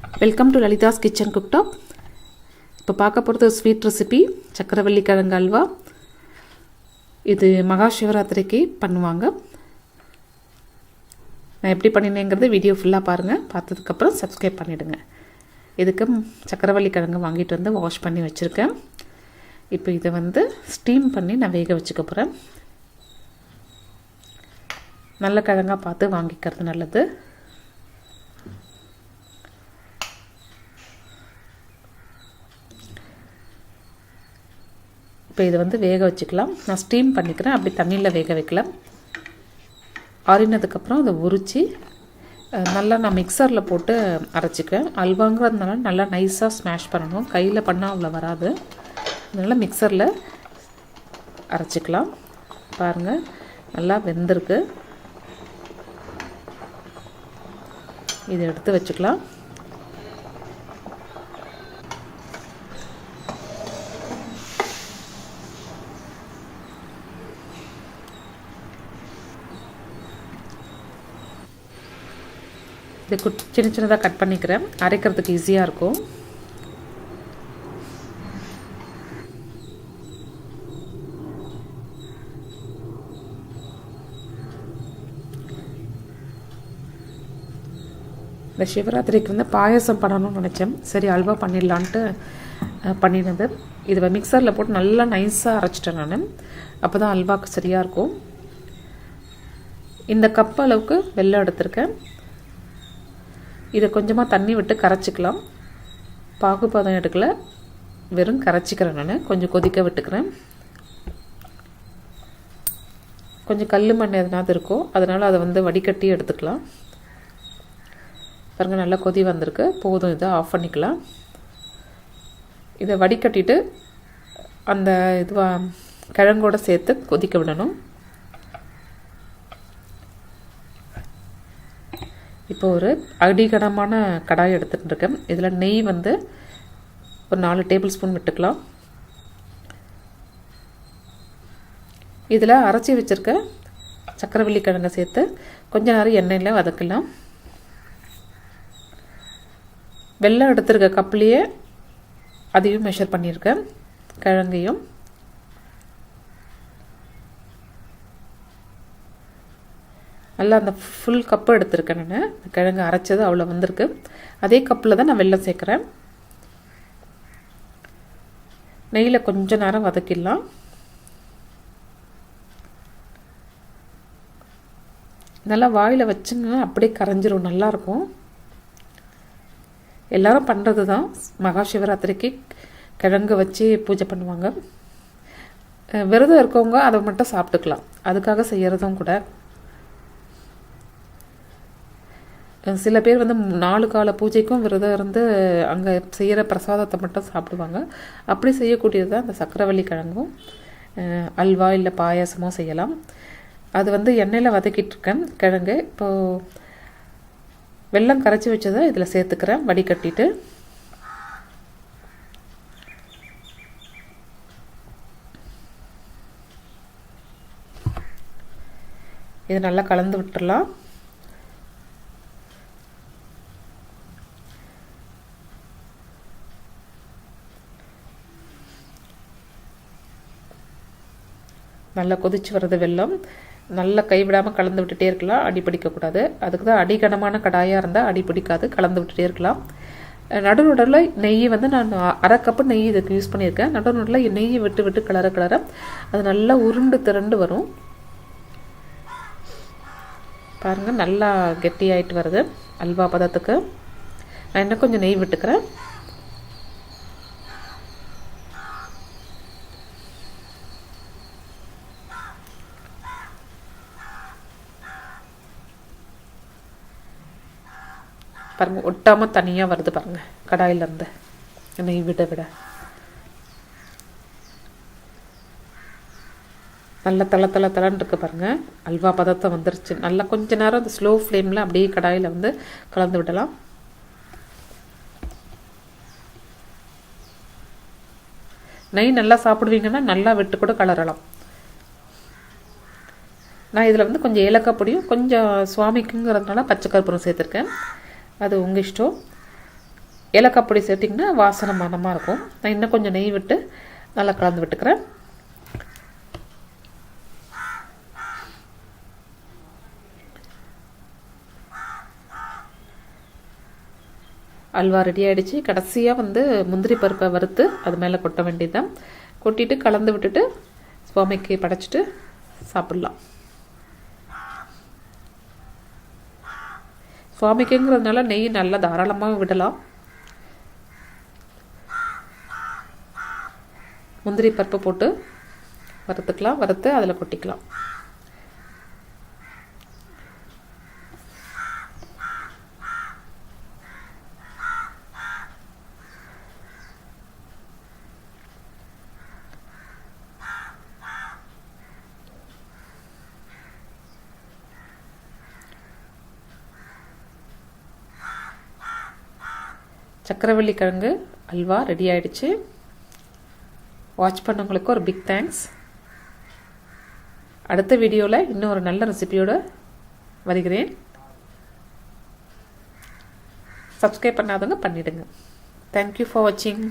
Welcome to Lalitha's kitchen cooktop இப்போ பார்க்க போகிறது ஸ்வீட் ரெசிபி சக்கரவள்ளி கிழங்கு அல்வா. இது மகா சிவராத்திரிக்கு பண்ணுவாங்க. நான் எப்படி பண்ணினேங்கிறது வீடியோ ஃபுல்லாக பாருங்கள் பார்த்ததுக்கப்புறம் சப்ஸ்கிரைப் பண்ணிவிடுங்க இதுக்கு சக்கரவள்ளி கிழங்கு வாங்கிட்டு வந்து வாஷ் பண்ணி வச்சுருக்கேன். இப்போ இதை வந்து ஸ்டீம் பண்ணி நான் வேக வச்சுக்க போகிறேன் நல்ல கிழங்காக பார்த்து வாங்கிக்கிறது நல்லது. இப்போ இதை வந்து வேக வச்சுக்கலாம். நான் ஸ்டீம் பண்ணிக்கிறேன். அப்படி தண்ணியில் வேக வைக்கலாம். ஆறினதுக்கப்புறம் அதை உரித்து நல்லா நான் மிக்சரில் போட்டு அரைச்சிக்குவேன் அல்வாங்கிறதுனால நல்லா நைஸாக ஸ்மாஷ் பண்ணணும். கையில் பண்ணால் அவ்வளோ வராது. அதனால் மிக்சரில் அரைச்சிக்கலாம். பாருங்கள் நல்லா வெந்திருக்கு. இதை எடுத்து வச்சுக்கலாம். இது குட் சின்ன சின்னதாக கட் பண்ணிக்கிறேன். அரைக்கிறதுக்கு ஈஸியாக இருக்கும். இந்த சிவராத்திரிக்கு வந்து பாயசம் பண்ணணும்னு நினச்சேன். சரி அல்வா பண்ணிடலான்ட்டு பண்ணினது. இதை மிக்சரில் போட்டு நல்லா நைஸாக அரைச்சிட்டேன் நான். அப்போ தான் அல்வாக்கு சரியாக இருக்கும். இந்த கப் அளவுக்கு வெள்ளம் எடுத்திருக்கேன். இதை கொஞ்சமாக தண்ணி விட்டு கரைச்சிக்கலாம். பாகுபாதம் எடுக்கல. வெறும் கரைச்சிக்கிறேன் நான். கொஞ்சம் கொதிக்க விட்டுக்கிறேன். கொஞ்சம் கல் மண் எதனாவது இருக்கோ அதனால் அதை வந்து வடிகட்டி எடுத்துக்கலாம். பாருங்கள் நல்லா கொதி வந்திருக்கு. போதும் இதை ஆஃப் பண்ணிக்கலாம். இதை வடிகட்டிட்டு அந்த இதுவாக கிழங்கோட சேர்த்து கொதிக்க விடணும். இப்போ ஒரு அடிகனமான கடாய் எடுத்துகிட்டு இருக்கேன். இதில் நெய் வந்து ஒரு நாலு டேபிள் ஸ்பூன் விட்டுக்கலாம். இதில் அரைச்சி வச்சுருக்க சக்கரவள்ளி கிழங்கை சேர்த்து கொஞ்ச நேரம் எண்ணெயில் வதக்கலாம். வெள்ளம் எடுத்துருக்க கப்லேயே அதையும் மெஷர் பண்ணியிருக்கேன். கிழங்கையும். நல்லா அந்த ஃபுல் கப்பு எடுத்திருக்கேன் நான். கிழங்கு அரைச்சது அவ்வளோ வந்திருக்கு. அதே கப்பில் தான் நான் வெள்ளம் சேர்க்குறேன். நெய்யில் கொஞ்ச நேரம் வதக்கிடலாம். நல்லா வாயில் வச்சுங்க அப்படியே கரைஞ்சிரும். நல்லாயிருக்கும் எல்லாரும் பண்ணுறது தான். மகா சிவராத்திரிக்கு கிழங்கு வச்சு பூஜை பண்ணுவாங்க. விரதம் இருக்கவங்க அதை மட்டும் சாப்பிட்டுக்கலாம். அதுக்காக செய்கிறதும் கூட. சில பேர் வந்து நாலு கால பூஜைக்கும் விரதம் இருந்து அங்கே செய்கிற பிரசாதத்தை மட்டும் சாப்பிடுவாங்க. அப்படி செய்யக்கூடியது தான் அந்த சக்கரவள்ளி கிழங்கும். அல்வா இல்லை பாயாசமோ செய்யலாம். அது வந்து எண்ணெயில் வதக்கிட்டு இருக்கேன் கிழங்கு. இப்போது வெல்லம் கரைச்சி வச்சதை இதில் சேர்த்துக்கிறேன் வடிகட்டிட்டு. இது நல்லா கலந்து விட்டுடலாம் நல்லா கொதிச்சு வர்றது வெல்லம் நல்லா கைவிடாமல் கலந்து விட்டுட்டே இருக்கலாம். அடி பிடிக்கக்கூடாது. அதுக்கு தான் அடிகனமான கடாயாக இருந்தால் அடி பிடிக்காது. கலந்து விட்டுட்டே இருக்கலாம். நடுநுடலில் நெய் வந்து நான் அரை கப்பு நெய் இதுக்கு யூஸ் பண்ணியிருக்கேன். நடுநுடலில் நெய் நெய்யை விட்டு விட்டு கிளற கிளற அது நல்லா உருண்டு திரண்டு வரும். பாருங்கள் நல்லா கெட்டியாயிட்டு வருது. அல்வா பதத்துக்கு. நான் இன்னும் கொஞ்சம் நெய் விட்டுக்கிறேன். பாருங்கள் ஒட்டாமல் தனியாக வருது பாருங்கள் கடாயிலேருந்து நெய் விட விட. நல்ல தள தள தளன்னு இருக்கு பாருங்கள் அல்வா பதத்தை வந்துருச்சு. நல்லா கொஞ்ச நேரம் அந்த ஸ்லோ ஃப்ளேமில் அப்படியே கடாயில் வந்து கலந்து விடலாம். நெய் நல்லா சாப்பிடுவீங்கன்னா நல்லா விட்டு கூட கலரலாம். நான் இதில் வந்து கொஞ்சம் ஏலக்காய் பொடியும் கொஞ்சம் சுவாமிக்குங்கிறதுனால பச்சை கற்பூரம் சேர்த்துருக்கேன். அது உங்கள் இஷ்டம். ஏலக்காய் பொடி சேர்த்திங்கன்னா வாசனை மனமாக இருக்கும். நான் இன்னும் கொஞ்சம் நெய் விட்டு நல்லா கலந்து விட்டுக்கிறேன். அல்வா ரெடி ஆகிடுச்சு கடைசியாக வந்து முந்திரி பருப்பை வறுத்து அது மேலே கொட்ட வேண்டியதுதான். கொட்டிட்டு கலந்து விட்டுட்டு சுவாமிக்கு படைச்சிட்டு சாப்பிட்லாம். சுவாமிக்குங்கிறதுனால நெய் நல்லா தாராளமாக விடலாம். முந்திரி பருப்பு போட்டு வறுத்துக்கலாம் வறுத்து அதில் கொட்டிக்கலாம். சக்கரவள்ளி கிழங்கு அல்வா ரெடி ஆயிடுச்சு. வாட்ச் பண்ணவங்களுக்கு ஒரு பிக் தேங்க்ஸ் அடுத்த வீடியோவில் இன்னும் ஒரு நல்ல ரெசிபியோடு வருகிறேன். சப்ஸ்கிரைப் பண்ணாதவங்க பண்ணிவிடுங்க தேங்க்யூ ஃபார் வாட்சிங்